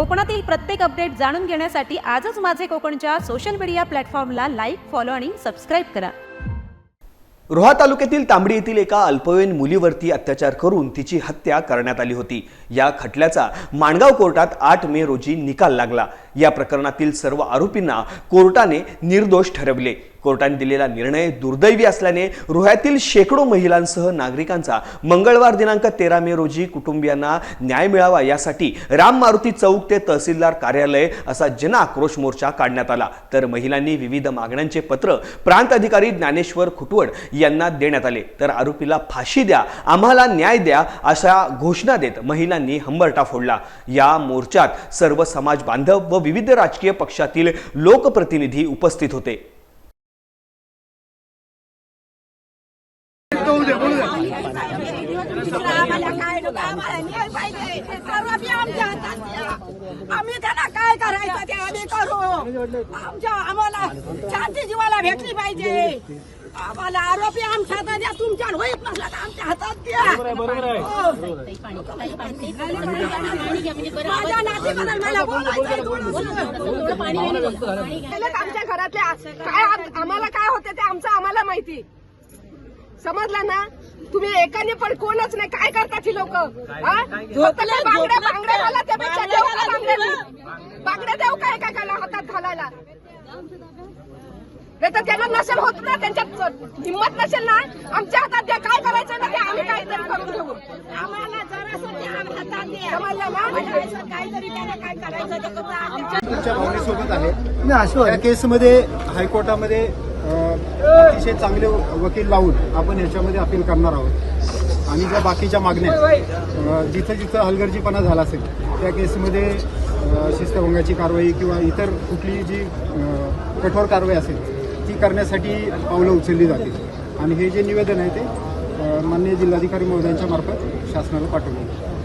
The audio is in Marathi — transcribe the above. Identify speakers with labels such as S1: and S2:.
S1: कोकणातील प्रत्येक अपडेट जाणून घेण्यासाठी आजच माझे कोकणच्या सोशल मीडिया प्लॅटफॉर्मला लाईक फॉलो आणि सबस्क्राईब करा.
S2: रोहा तालुक्यातील तांबडी येथील एका अल्पवयीन मुलीवरती अत्याचार करून तिची हत्या करण्यात आली होती. या खटल्याचा माणगाव कोर्टात आठ मे रोजी निकाल लागला. या प्रकरणातील सर्व आरोपींना कोर्टाने निर्दोष ठरवले. कोर्टाने दिलेला निर्णय दुर्दैवी असल्याने रोह्यातील शेकडो महिलांसह नागरिकांचा मंगळवार दिनांक तेरा मे रोजी कुटुंबियांना न्याय मिळावा यासाठी राम मारुती चौक ते तहसीलदार कार्यालय असा जन आक्रोश मोर्चा काढण्यात आला. तर महिलांनी विविध मागण्यांचे पत्र प्रांत अधिकारी ज्ञानेश्वर खुटवड यांना देण्यात आले. तर आरोपीला फाशी द्या आम्हाला न्याय द्या अशा घोषणा देत महिलांनी हंबरटा फोडला. या मोर्चात सर्व समाज बांधव व विविध राजकीय पक्षातील लोकप्रतिनिधी उपस्थित होते.
S3: आमच्या हातात द्या. आम्ही त्यांना काय करायचं ते आम्ही करू. आमच्या आम्हाला शांती जीवाला भेटली पाहिजे. आम्हाला आरोपी आमच्या हातात द्या तुमच्या होईत नसला तर आमच्या हातात द्या
S4: आमच्या घरातले काय आम- आम्हाला काय होते ते आमचं आम्हाला माहिती. समजलं ना? तुम्ही एकाने पण कोणच नाही. काय करतात ही लोक? बांगड्या बांगड्या घाला त्यापेक्षा देऊ का बांगड्या देऊ का एकाला हातात घालायला? नाही तर त्यांना नसेल होत ना त्यांच्यात हिंमत नसेल ना आमच्या हातात द्या. काय करायचं ना ते? आम्ही काहीतरी करून घेऊ
S3: आम्हाला आमच्या हातात द्या.
S4: समजलं ना?
S3: काहीतरी त्यांना काय करायचं ते करू. आमच्या
S5: तुमच्या भावनेसोबत आहे. त्या केसमध्ये हायकोर्टामध्ये अतिशय चांगले वकील लावून आपण याच्यामध्ये अपील करणार आहोत. आणि ज्या बाकीच्या मागण्या जिथं जिथं हलगर्जीपणा झाला असेल त्या केसमध्ये शिस्तभंगाची कारवाई किंवा इतर कुठली जी कठोर कारवाई असेल ती करण्यासाठी पावलं उचलली जातील. आणि हे जे निवेदन आहे ते माननीय जिल्हाधिकारी महोदयांच्या मार्फत शासनाला पाठवले